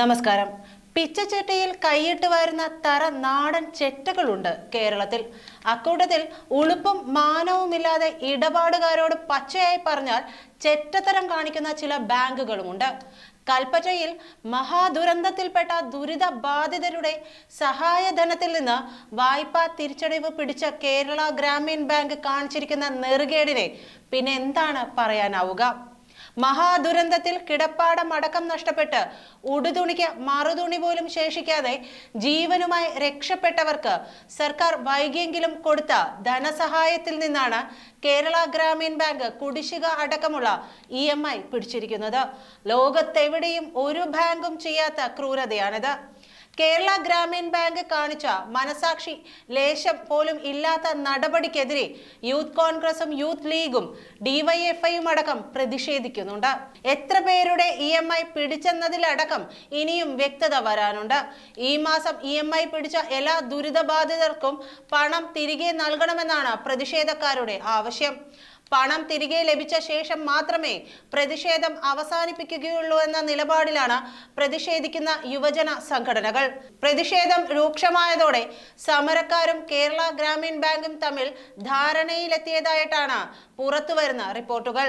നമസ്കാരം. പിച്ചച്ചട്ടിയിൽ കൈയിട്ട് വരുന്ന തര നാടൻ ചെറ്റകളുണ്ട് കേരളത്തിൽ. അക്കൂട്ടത്തിൽ ഉളുപ്പും മാനവുമില്ലാതെ ഇടപാടുകാരോട് പച്ചയായി പറഞ്ഞാൽ ചെറ്റത്തരം കാണിക്കുന്ന ചില ബാങ്കുകളുമുണ്ട്. കൽപ്പറ്റയിൽ മഹാദുരന്തത്തിൽപ്പെട്ട ദുരിത ബാധിതരുടെ സഹായധനത്തിൽ നിന്ന് വായ്പ തിരിച്ചടിവ് പിടിച്ച കേരള ഗ്രാമീൺ ബാങ്ക് കാണിച്ചിരിക്കുന്ന നെറുകേടിനെ പിന്നെ എന്താണ് പറയാനാവുക? മഹാദുരന്തത്തിൽ കിടപ്പാടം അടക്കം നഷ്ടപ്പെട്ട് ഉടുതുണിക്ക് മറുതുണി പോലും ശേഷിക്കാതെ ജീവനുമായി രക്ഷപ്പെട്ടവർക്ക് സർക്കാർ വൈകിയെങ്കിലും കൊടുത്ത ധനസഹായത്തിൽ നിന്നാണ് കേരള ഗ്രാമീൺ ബാങ്ക് കുടിശ്ശിക അടക്കമുള്ള ഇ എം ഐ പിടിച്ചിരിക്കുന്നത്. ലോകത്തെവിടെയും ഒരു ബാങ്കും ചെയ്യാത്ത ക്രൂരതയാണിത്. കേരള ഗ്രാമീൺ ബാങ്ക് കാണിച്ച മനസാക്ഷി ലേശം പോലും ഇല്ലാത്ത നടപടിക്കെതിരെ യൂത്ത് കോൺഗ്രസും യൂത്ത് ലീഗും ഡിവൈഎഫ്ഐയും അടക്കം പ്രതിഷേധിക്കുന്നുണ്ട്. എത്ര പേരുടെ ഇ എം ഐ പിടിച്ചെന്നതിലടക്കം ഇനിയും വ്യക്തത വരാനുണ്ട്. ഈ മാസം ഇ എം ഐ പിടിച്ച എല്ലാ ദുരിതബാധിതർക്കും പണം തിരികെ നൽകണമെന്നാണ് പ്രതിഷേധക്കാരുടെ ആവശ്യം. പണം തിരികെ ലഭിച്ച ശേഷം മാത്രമേ പ്രതിഷേധം അവസാനിപ്പിക്കുകയുള്ളൂ എന്ന നിലപാടിലാണ് പ്രതിഷേധിക്കുന്ന യുവജന സംഘടനകൾ. പ്രതിഷേധം രൂക്ഷമായതോടെ സമരക്കാരും കേരള ഗ്രാമീൺ ബാങ്കും തമ്മിൽ ധാരണയിലെത്തിയതായിട്ടാണ് പുറത്തുവരുന്ന റിപ്പോർട്ടുകൾ.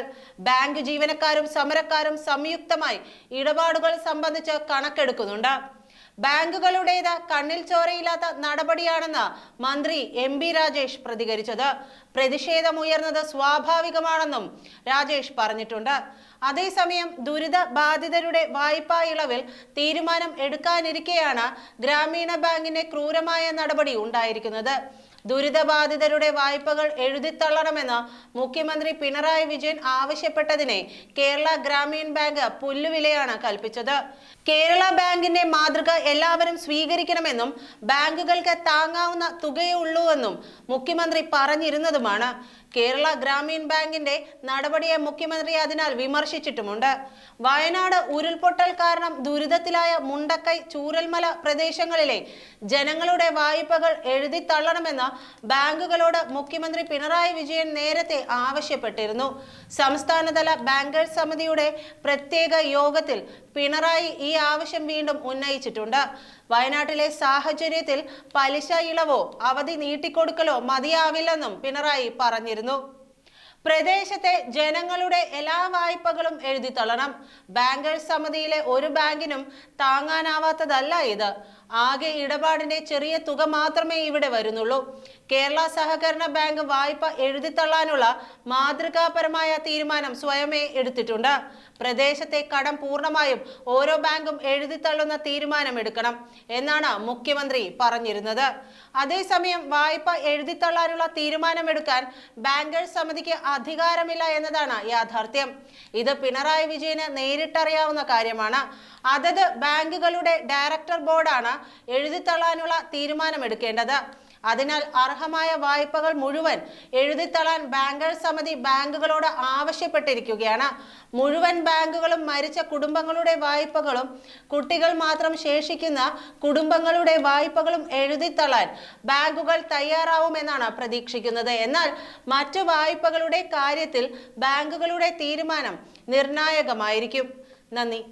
ബാങ്ക് ജീവനക്കാരും സമരക്കാരും സംയുക്തമായി ഇടപാടുകൾ സംബന്ധിച്ച് കണക്കെടുക്കുന്നുണ്ട്. ബാങ്കുകളുടേത് കണ്ണിൽ ചോരയില്ലാത്ത നടപടിയാണെന്ന് മന്ത്രി എം ബി രാജേഷ് പ്രതികരിച്ചത്. പ്രതിഷേധമുയർന്നത് സ്വാഭാവികമാണെന്നും രാജേഷ് പറഞ്ഞിട്ടുണ്ട്. അതേസമയം ദുരിത ബാധിതരുടെ വായ്പാ ഇളവിൽ തീരുമാനം എടുക്കാനിരിക്കെയാണ് ഗ്രാമീണ ബാങ്കിന്റെ ക്രൂരമായ നടപടി ഉണ്ടായിരിക്കുന്നത്. ദുരിതബാധിതരുടെ വായ്പകൾ എഴുതിത്തള്ളണമെന്ന് മുഖ്യമന്ത്രി പിണറായി വിജയൻ ആവശ്യപ്പെട്ടതിനെ കേരള ഗ്രാമീൺ ബാങ്ക് പുല്ലുവിലയാണ് കൽപ്പിച്ചത്. കേരള ബാങ്കിന്റെ മാതൃക എല്ലാവരും സ്വീകരിക്കണമെന്നും ബാങ്കുകൾക്ക് താങ്ങാവുന്ന തുകയേ ഉള്ളൂവെന്നും മുഖ്യമന്ത്രി പറഞ്ഞിരുന്നതുമാണ്. കേരള ഗ്രാമീൺ ബാങ്കിന്റെ നടപടിയെ മുഖ്യമന്ത്രി അതിനാൽ വിമർശിച്ചിട്ടുമുണ്ട്. വയനാട് ഉരുൾപൊട്ടൽ കാരണം ദുരിതത്തിലായ മുണ്ടക്കൈ ചൂരൽമല പ്രദേശങ്ങളിലെ ജനങ്ങളുടെ വായ്പകൾ എഴുതി തള്ളണമെന്ന് ബാങ്കുകളോട് മുഖ്യമന്ത്രി പിണറായി വിജയൻ നേരത്തെ ആവശ്യപ്പെട്ടിരുന്നു. സംസ്ഥാനതല ബാങ്കേഴ്സ് സമിതിയുടെ പ്രത്യേക യോഗത്തിൽ പിണറായി ഈ ആവശ്യം വീണ്ടും ഉന്നയിച്ചിട്ടുണ്ട്. വയനാട്ടിലെ സാഹചര്യത്തിൽ പലിശ ഇളവോ അവധി നീട്ടിക്കൊടുക്കലോ മതിയാവില്ലെന്നും പിണറായി പറഞ്ഞിരുന്നു. പ്രദേശത്തെ ജനങ്ങളുടെ എല്ലാ വായ്പകളും എഴുതിത്തള്ളണം ബാങ്കേഴ്സ് സമിതിയിലെ ഒരു ബാങ്കിനും താങ്ങാനാവാത്തതല്ല ഇത്. ആകെ ഇടപാടിന്റെ ചെറിയ തുക മാത്രമേ ഇവിടെ വരുന്നുള്ളൂ. കേരള സഹകരണ ബാങ്ക് വായ്പ എഴുതിത്തള്ളാനുള്ള മാതൃകാപരമായ തീരുമാനം സ്വയമേ എടുത്തിട്ടുണ്ട്. പ്രദേശത്തെ കടം പൂർണമായും ഓരോ ബാങ്കും എഴുതിത്തള്ളുന്ന തീരുമാനം എടുക്കണം എന്നാണ് മുഖ്യമന്ത്രി പറഞ്ഞിരുന്നത്. അതേസമയം വായ്പ എഴുതിത്തള്ളാനുള്ള തീരുമാനമെടുക്കാൻ ബാങ്കേഴ്സ് സമിതിക്ക് അധികാരമില്ല എന്നതാണ് യാഥാർത്ഥ്യം. ഇത് പിണറായി വിജയന് നേരിട്ടറിയാവുന്ന കാര്യമാണ്. അതത് ബാങ്കുകളുടെ ഡയറക്ടർ ബോർഡാണ് എഴുതിത്തള്ളാനുള്ള തീരുമാനമെടുക്കേണ്ടത്. അതിനാൽ അർഹമായ വായ്പകൾ മുഴുവൻ എഴുതിത്തള്ളാൻ ബാങ്കേഴ്സ് സമിതി ബാങ്കുകളോട് ആവശ്യപ്പെട്ടിരിക്കുകയാണ്. മുഴുവൻ ബാങ്കുകളും മരിച്ച കുടുംബങ്ങളുടെ വായ്പകളും കുട്ടികൾ മാത്രം ശേഷിക്കുന്ന കുടുംബങ്ങളുടെ വായ്പകളും എഴുതിത്തള്ളാൻ ബാങ്കുകൾ തയ്യാറാവുമെന്നാണ് പ്രതീക്ഷിക്കുന്നത്. എന്നാൽ മറ്റു വായ്പകളുടെ കാര്യത്തിൽ ബാങ്കുകളുടെ തീരുമാനം നിർണായകമായിരിക്കും. നന്ദി.